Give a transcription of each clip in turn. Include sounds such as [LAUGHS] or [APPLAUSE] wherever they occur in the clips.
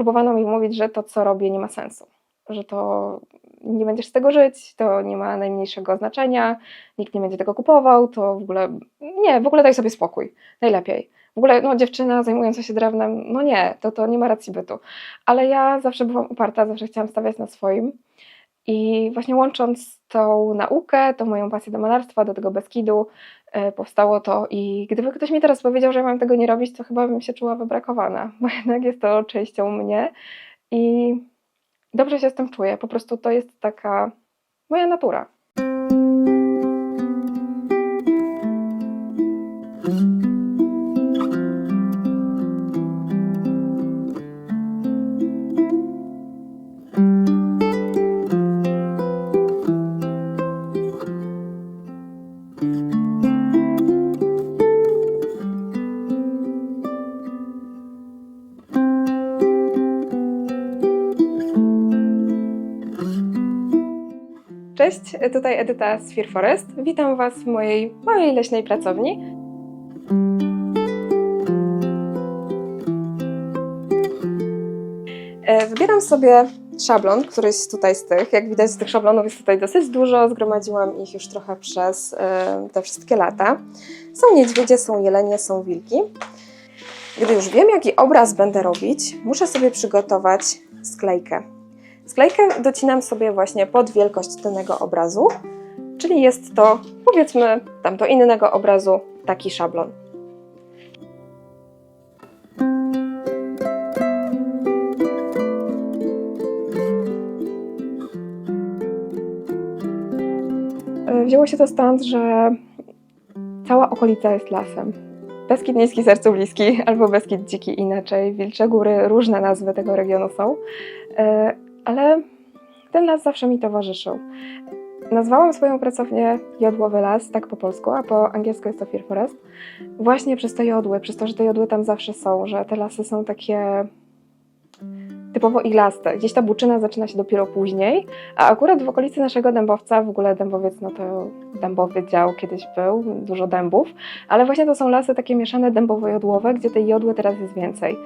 próbowano mi mówić, że to, co robię, nie ma sensu. Że to nie będziesz z tego żyć, to nie ma najmniejszego znaczenia, nikt nie będzie tego kupował, to w ogóle nie, w ogóle daj sobie spokój, najlepiej. W ogóle no, dziewczyna zajmująca się drewnem, no nie, to, to nie ma racji bytu. Ale ja zawsze byłam uparta, zawsze chciałam stawiać na swoim. I właśnie łącząc tą naukę, tą moją pasję do malarstwa, do tego Beskidu, e, powstało to. I gdyby ktoś mi teraz powiedział, że ja mam tego nie robić, to chyba bym się czuła wybrakowana, [LAUGHS] bo jednak jest to częścią mnie. I dobrze się z tym czuję. Po prostu to jest taka moja natura. Cześć, tutaj Edyta z Fear Forest. Witam Was w mojej małej leśnej pracowni. E, Wybieram sobie szablon, któryś tutaj z tych. Jak widać, z tych szablonów jest tutaj dosyć dużo. Zgromadziłam ich już trochę przez e, te wszystkie lata. Są niedźwiedzie, są jelenie, są wilki. Gdy już wiem, jaki obraz będę robić, muszę sobie przygotować sklejkę. Sklejkę docinam sobie właśnie pod wielkość danego obrazu, czyli jest to, powiedzmy, tam do innego obrazu taki szablon. E, Wzięło się to stąd, że cała okolica jest lasem. Beskid Niski Sercu Bliski albo Beskid Dziki inaczej, Wilcze Góry, różne nazwy tego regionu są. Ale ten las zawsze mi towarzyszył. Nazwałam swoją pracownię Jodłowy Las, tak po polsku, a po angielsku jest to Fear Forest, właśnie przez te jodły, przez to, że te jodły tam zawsze są, że te lasy są takie typowo iglaste. Gdzieś ta buczyna zaczyna się dopiero później, a akurat w okolicy naszego dębowca, w ogóle dębowiec, no to dębowy dział kiedyś był, dużo dębów, ale właśnie to są lasy takie mieszane dębowo-jodłowe, gdzie tej jodły teraz jest więcej.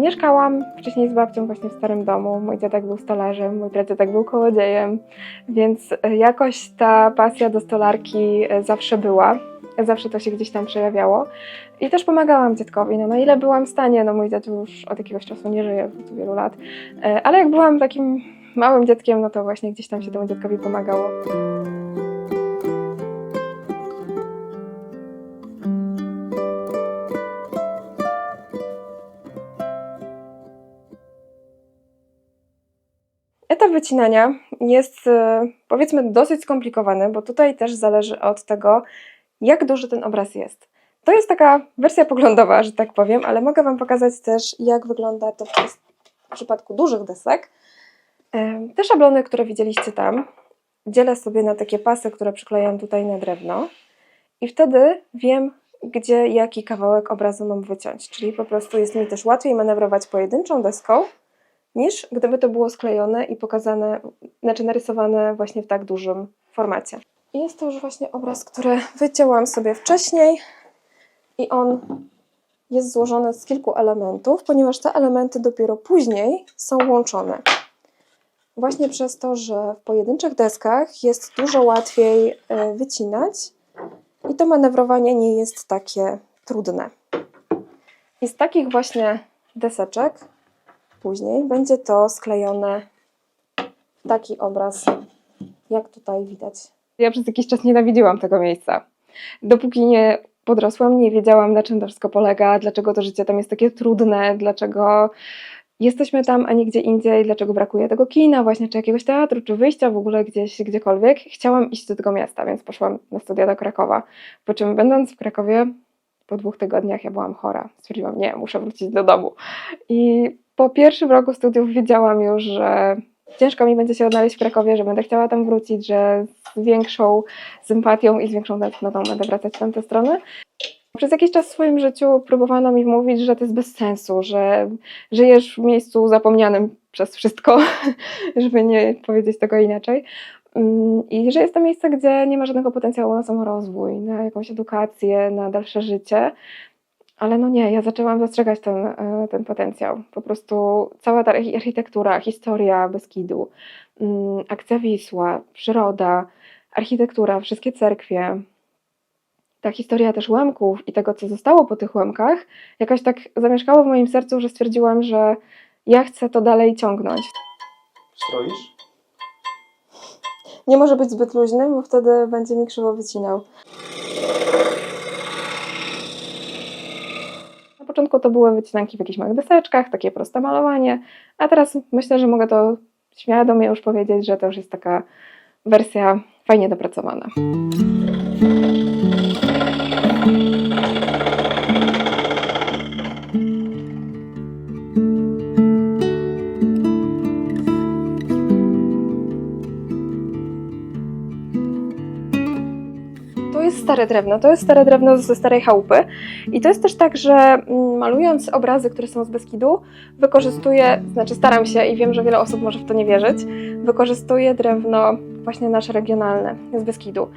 Mieszkałam wcześniej z babcią właśnie w starym domu. Mój dziadek był stolarzem, mój pradziadek był kołodziejem, więc e, jakoś ta pasja do stolarki e, zawsze była. Zawsze to się gdzieś tam przejawiało. I też pomagałam dziadkowi, no na ile byłam w stanie. No mój dziadek już od jakiegoś czasu nie żyje, od wielu lat. E, Ale jak byłam takim małym dzieckiem, no to właśnie gdzieś tam się temu dziadkowi pomagało. Etap wycinania jest e, powiedzmy dosyć skomplikowany, bo tutaj też zależy od tego, jak duży ten obraz jest. To jest taka wersja poglądowa, że tak powiem, ale mogę Wam pokazać też, jak wygląda to w przy- w przypadku dużych desek. E, Te szablony, które widzieliście tam, dzielę sobie na takie pasy, które przyklejam tutaj na drewno i wtedy wiem, gdzie jaki kawałek obrazu mam wyciąć. Czyli po prostu jest mi też łatwiej manewrować pojedynczą deską, niż gdyby to było sklejone i pokazane, znaczy narysowane właśnie w tak dużym formacie. I jest to już właśnie obraz, który wycięłam sobie wcześniej i on jest złożony z kilku elementów, ponieważ te elementy dopiero później są łączone. Właśnie przez to, że w pojedynczych deskach jest dużo łatwiej e, wycinać i to manewrowanie nie jest takie trudne. I z takich właśnie deseczek później będzie to sklejone w taki obraz, jak tutaj widać. Ja przez jakiś czas nienawidziłam tego miejsca. Dopóki nie podrosłam, nie wiedziałam, na czym to wszystko polega, dlaczego to życie tam jest takie trudne, dlaczego jesteśmy tam, a nie gdzie indziej, dlaczego brakuje tego kina, właśnie, czy jakiegoś teatru, czy wyjścia w ogóle gdzieś, gdziekolwiek. Chciałam iść do tego miasta, więc poszłam na studia do Krakowa. Po czym, będąc w Krakowie, po dwóch tygodniach ja byłam chora. Stwierdziłam, nie, muszę wrócić do domu. I po pierwszym roku studiów wiedziałam już, że ciężko mi będzie się odnaleźć w Krakowie, że będę chciała tam wrócić, że z większą sympatią i z większą tęsknotą będę wracać w tamtę stronę. Przez jakiś czas w swoim życiu próbowano mi wmówić, że to jest bez sensu, że żyjesz w miejscu zapomnianym przez wszystko, [LAUGHS] żeby nie powiedzieć tego inaczej. Mm, I że jest to miejsce, gdzie nie ma żadnego potencjału na samorozwój, na jakąś edukację, na dalsze życie. Ale no nie, ja zaczęłam dostrzegać ten, e, ten potencjał. Po prostu cała ta archi- architektura, historia Beskidu, mm, akcja Wisła, przyroda, architektura, wszystkie cerkwie, ta historia też łemków i tego, co zostało po tych łemkach, jakoś tak zamieszkało w moim sercu, że stwierdziłam, że ja chcę to dalej ciągnąć. Stroisz? Nie może być zbyt luźny, bo wtedy będzie mi krzywo wycinał. Początku to były wycinanki w jakichś małych deseczkach, takie proste malowanie, a teraz myślę, że mogę to świadomie już powiedzieć, że to już jest taka wersja fajnie dopracowana. Stare drewno, to jest stare drewno ze starej chałupy. I to jest też tak, że mm, malując obrazy, które są z Beskidu, wykorzystuję, znaczy staram się i wiem, że wiele osób może w to nie wierzyć, wykorzystuję drewno właśnie nasze regionalne z Beskidu.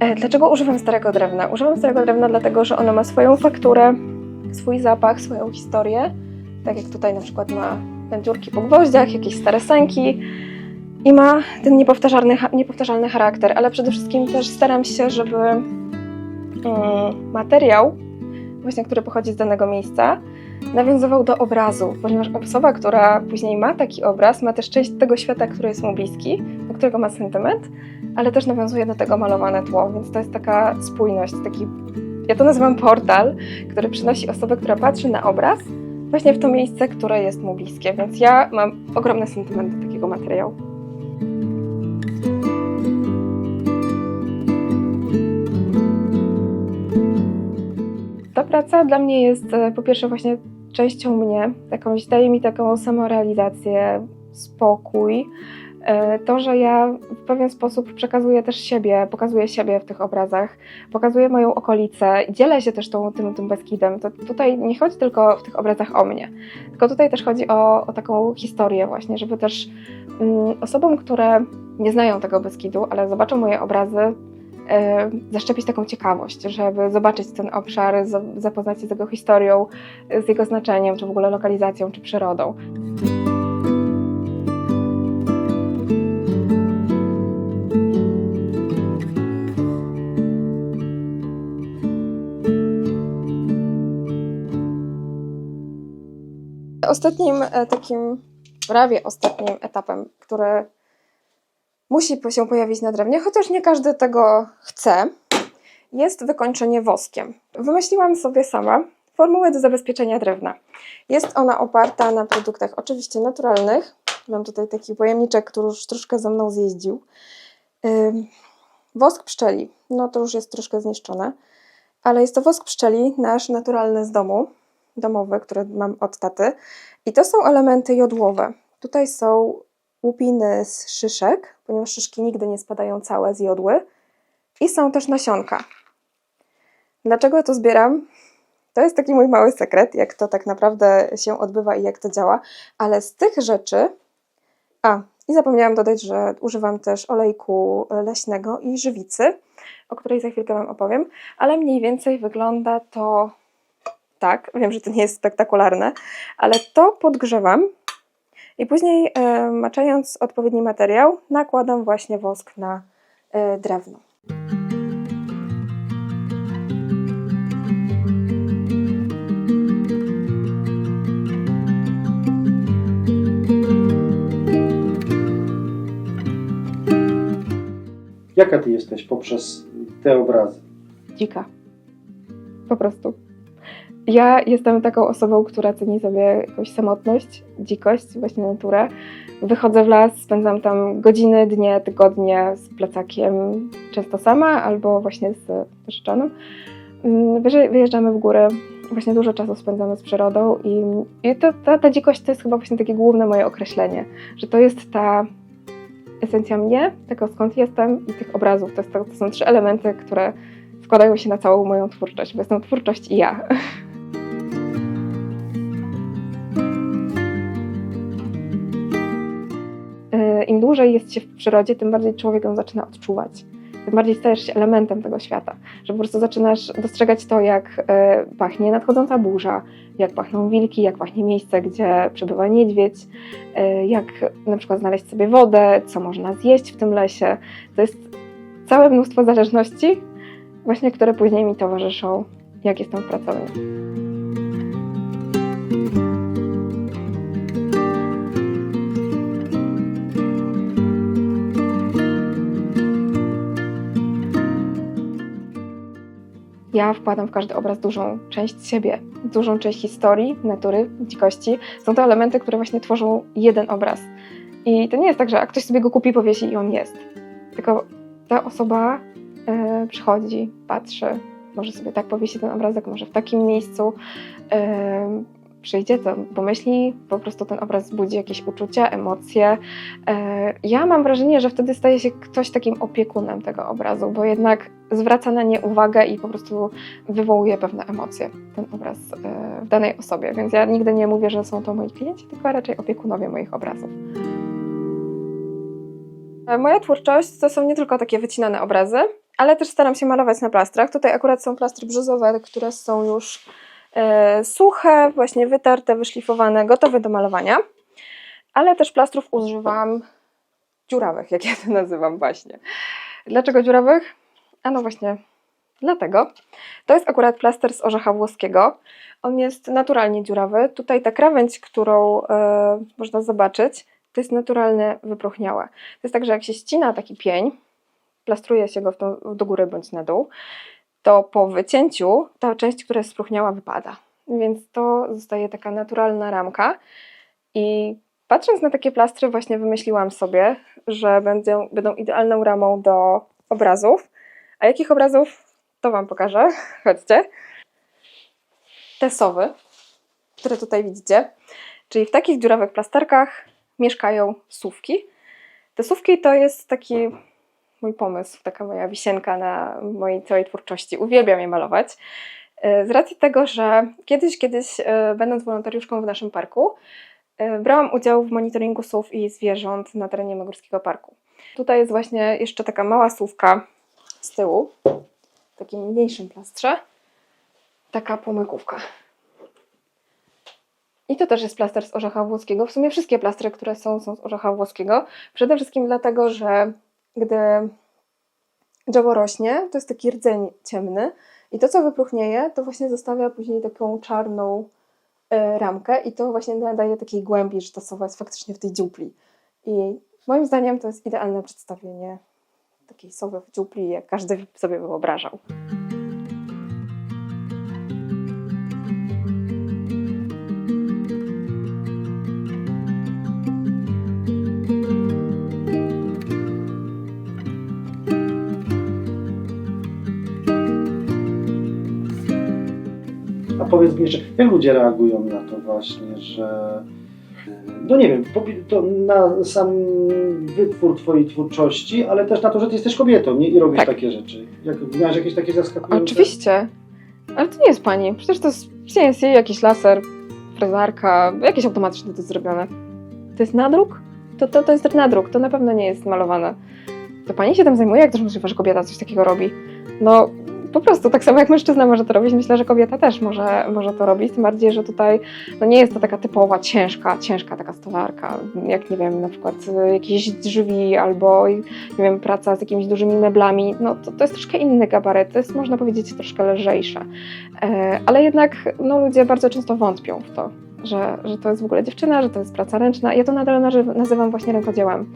E, Dlaczego używam starego drewna? Używam starego drewna dlatego, że ono ma swoją fakturę, swój zapach, swoją historię. Tak jak tutaj na przykład ma dziurki po gwoździach, jakieś stare sęki i ma ten niepowtarzalny, niepowtarzalny charakter, ale przede wszystkim też staram się, żeby mm, materiał, właśnie który pochodzi z danego miejsca, nawiązywał do obrazu, ponieważ osoba, która później ma taki obraz, ma też część tego świata, który jest mu bliski, do którego ma sentyment, ale też nawiązuje do tego malowane tło, więc to jest taka spójność, taki, ja to nazywam portal, który przynosi osobę, która patrzy na obraz, właśnie w to miejsce, które jest mu bliskie, więc ja mam ogromny sentyment do takiego materiału. Ta praca dla mnie jest e, po pierwsze właśnie częścią mnie, jakąś, daje mi taką samorealizację, spokój. E, To, że ja w pewien sposób przekazuję też siebie, pokazuję siebie w tych obrazach, pokazuję moją okolicę, dzielę się też tą, tym, tym Beskidem. To tutaj nie chodzi tylko w tych obrazach o mnie, tylko tutaj też chodzi o, o taką historię właśnie, żeby też mm, osobom, które nie znają tego Beskidu, ale zobaczą moje obrazy, zaszczepić taką ciekawość, żeby zobaczyć ten obszar, za- zapoznać się z jego historią, z jego znaczeniem, czy w ogóle lokalizacją, czy przyrodą. Ostatnim e, takim, prawie ostatnim etapem, który musi się pojawić na drewnie, chociaż nie każdy tego chce, jest wykończenie woskiem. Wymyśliłam sobie sama formułę do zabezpieczenia drewna. Jest ona oparta na produktach oczywiście naturalnych. Mam tutaj taki pojemniczek, który już troszkę ze mną zjeździł. Wosk pszczeli, no to już jest troszkę zniszczone, ale jest to wosk pszczeli, nasz naturalny z domu, domowy, który mam od taty. I to są elementy jodłowe. Tutaj są łupiny z szyszek, ponieważ szyszki nigdy nie spadają całe z jodły. I są też nasionka. Dlaczego ja to zbieram? To jest taki mój mały sekret, jak to tak naprawdę się odbywa i jak to działa. Ale z tych rzeczy. A, i zapomniałam dodać, że używam też olejku leśnego i żywicy, o której za chwilkę Wam opowiem. Ale mniej więcej wygląda to tak. Wiem, że to nie jest spektakularne, ale to podgrzewam i później, e, maczając odpowiedni materiał, nakładam właśnie wosk na e, drewno. Jaka ty jesteś poprzez te obrazy? Dzika. Po prostu. Ja jestem taką osobą, która ceni sobie jakąś samotność, dzikość, właśnie naturę. Wychodzę w las, spędzam tam godziny, dnie, tygodnie z plecakiem, często sama albo właśnie z życzonym. Mm, wyje- Wyjeżdżamy w góry, właśnie dużo czasu spędzamy z przyrodą i, i to, ta, ta dzikość to jest chyba właśnie takie główne moje określenie, że to jest ta esencja mnie, tego skąd jestem i tych obrazów. To, jest, to, to są trzy elementy, które składają się na całą moją twórczość, bo jestem twórczość i ja. Dłużej jest się w przyrodzie, tym bardziej człowiek ją zaczyna odczuwać. Tym bardziej stajesz się elementem tego świata, że po prostu zaczynasz dostrzegać to, jak e, pachnie nadchodząca burza, jak pachną wilki, jak pachnie miejsce, gdzie przebywa niedźwiedź, e, jak na przykład znaleźć sobie wodę, co można zjeść w tym lesie. To jest całe mnóstwo zależności, właśnie które później mi towarzyszą, jak jestem w pracowni. Ja wkładam w każdy obraz dużą część siebie, dużą część historii, natury, dzikości. Są to elementy, które właśnie tworzą jeden obraz. I to nie jest tak, że ktoś sobie go kupi, powiesi i on jest. Tylko ta osoba e, przychodzi, patrzy, może sobie tak powiesi ten obrazek, może w takim miejscu. E, przyjdzie, to pomyśli, po prostu ten obraz budzi jakieś uczucia, emocje. E, ja mam wrażenie, że wtedy staje się ktoś takim opiekunem tego obrazu, bo jednak zwraca na nie uwagę i po prostu wywołuje pewne emocje ten obraz e, w danej osobie. Więc ja nigdy nie mówię, że są to moi klienci, tylko raczej opiekunowie moich obrazów. E, Moja twórczość to są nie tylko takie wycinane obrazy, ale też staram się malować na plastrach. Tutaj akurat są plastry brzozowe, które są już suche, właśnie wytarte, wyszlifowane, gotowe do malowania. Ale też plastrów używam dziurawych, jak ja to nazywam właśnie. Dlaczego dziurawych? A no właśnie dlatego. To jest akurat plaster z orzecha włoskiego. On jest naturalnie dziurawy. Tutaj ta krawędź, którą e, można zobaczyć, to jest naturalne wypróchniałe. To jest tak, że jak się ścina taki pień, plastruje się go tą, do góry bądź na dół, to po wycięciu ta część, która jest spróchniała, wypada. Więc to zostaje taka naturalna ramka. I patrząc na takie plastry, właśnie wymyśliłam sobie, że będą, będą idealną ramą do obrazów. A jakich obrazów? To Wam pokażę. [LAUGHS] Chodźcie. Te sowy, które tutaj widzicie, czyli w takich dziurawych plasterkach mieszkają sówki. Te sówki to jest taki mój pomysł, taka moja wisienka na mojej całej twórczości. Uwielbiam je malować. E, Z racji tego, że kiedyś, kiedyś e, będąc wolontariuszką w naszym parku, e, brałam udział w monitoringu sów i zwierząt na terenie Magórskiego Parku. Tutaj jest właśnie jeszcze taka mała słówka z tyłu, w takim mniejszym plastrze, taka pomykówka. I to też jest plaster z orzecha włoskiego. W sumie wszystkie plastry, które są, są z orzecha włoskiego. Przede wszystkim dlatego, że gdy drzewo rośnie, to jest taki rdzeń ciemny i to, co wypróchnieje, to właśnie zostawia później taką czarną e, ramkę i to właśnie nadaje takiej głębi, że ta sowa jest faktycznie w tej dziupli. I moim zdaniem to jest idealne przedstawienie takiej sowy w dziupli, jak każdy sobie wyobrażał. Powiedz mi jeszcze, jak ludzie reagują na to właśnie, że no nie wiem, to na sam wytwór twojej twórczości, ale też na to, że ty jesteś kobietą nie? i robisz Tak. takie rzeczy. Jak, miałeś jakieś takie zaskakujące? Oczywiście. Ale to nie jest pani. Przecież to jest CNC, jakiś laser, frezarka, jakieś automatycznie to jest zrobione. To jest nadruk? To, to, to jest nadruk, to na pewno nie jest malowane. To pani się tym zajmuje? Jak to możliwe, że kobieta coś takiego robi? No, po prostu, tak samo jak mężczyzna może to robić, myślę, że kobieta też może, może to robić, tym bardziej, że tutaj no nie jest to taka typowa, ciężka, ciężka taka stolarka, jak nie wiem, na przykład y, jakieś drzwi albo nie wiem, praca z jakimiś dużymi meblami, no to, to jest troszkę inny gabaret, to jest można powiedzieć troszkę lżejsze. E, ale jednak no, ludzie bardzo często wątpią w to, że, że to jest w ogóle dziewczyna, że to jest praca ręczna. Ja to nadal nazy- nazywam właśnie rękodziełem,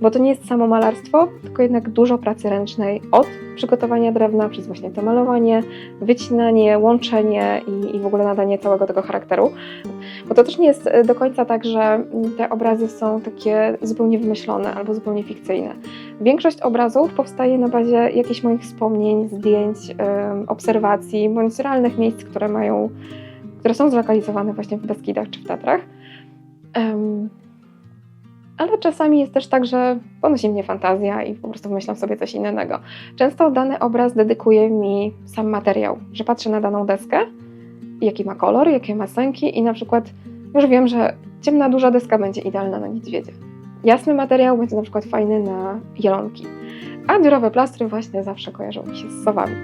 bo to nie jest samo malarstwo, tylko jednak dużo pracy ręcznej od przygotowania drewna przez właśnie to malowanie, wycinanie, łączenie i, i w ogóle nadanie całego tego charakteru. Bo to też nie jest e, do końca tak, że te obrazy są takie zupełnie wymyślone albo zupełnie fikcyjne. Większość obrazów powstaje na bazie jakichś moich wspomnień, zdjęć, obserwacji, bądź realnych miejsc, które mają, które są zlokalizowane właśnie w Beskidach czy w Tatrach. Em, ale czasami jest też tak, że ponosi mnie fantazja i po prostu wymyślam sobie coś innego. Często dany obraz dedykuje mi sam materiał, że patrzę na daną deskę, jaki ma kolor, jakie ma sęki i na przykład już wiem, że ciemna, duża deska będzie idealna na niedźwiedzie. jasny materiał będzie na przykład fajny na jelonki. A dziurowe plastry właśnie zawsze kojarzą mi się z sowami.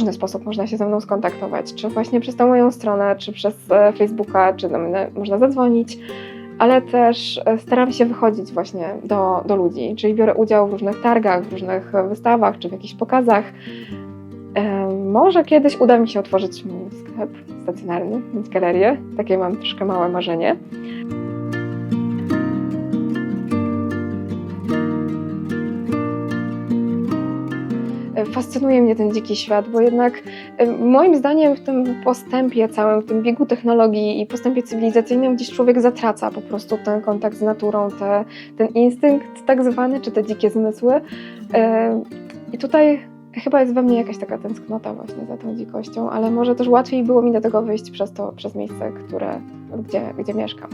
Różny sposób można się ze mną skontaktować, czy właśnie przez tą moją stronę, czy przez e, Facebooka, czy do mnie można zadzwonić, ale też e, staram się wychodzić właśnie do, do ludzi, czyli biorę udział w różnych targach, w różnych e, wystawach, czy w jakichś pokazach. Może kiedyś uda mi się otworzyć mój sklep stacjonarny, mieć galerię, takie mam troszkę małe marzenie. Fascynuje mnie ten dziki świat, bo jednak moim zdaniem w tym postępie całym, w tym biegu technologii i postępie cywilizacyjnym gdzieś człowiek zatraca po prostu ten kontakt z naturą, te, ten instynkt tak zwany, czy te dzikie zmysły. I tutaj chyba jest we mnie jakaś taka tęsknota właśnie za tą dzikością, ale może też łatwiej było mi do tego wyjść przez to, przez miejsce, które, gdzie, gdzie mieszkam.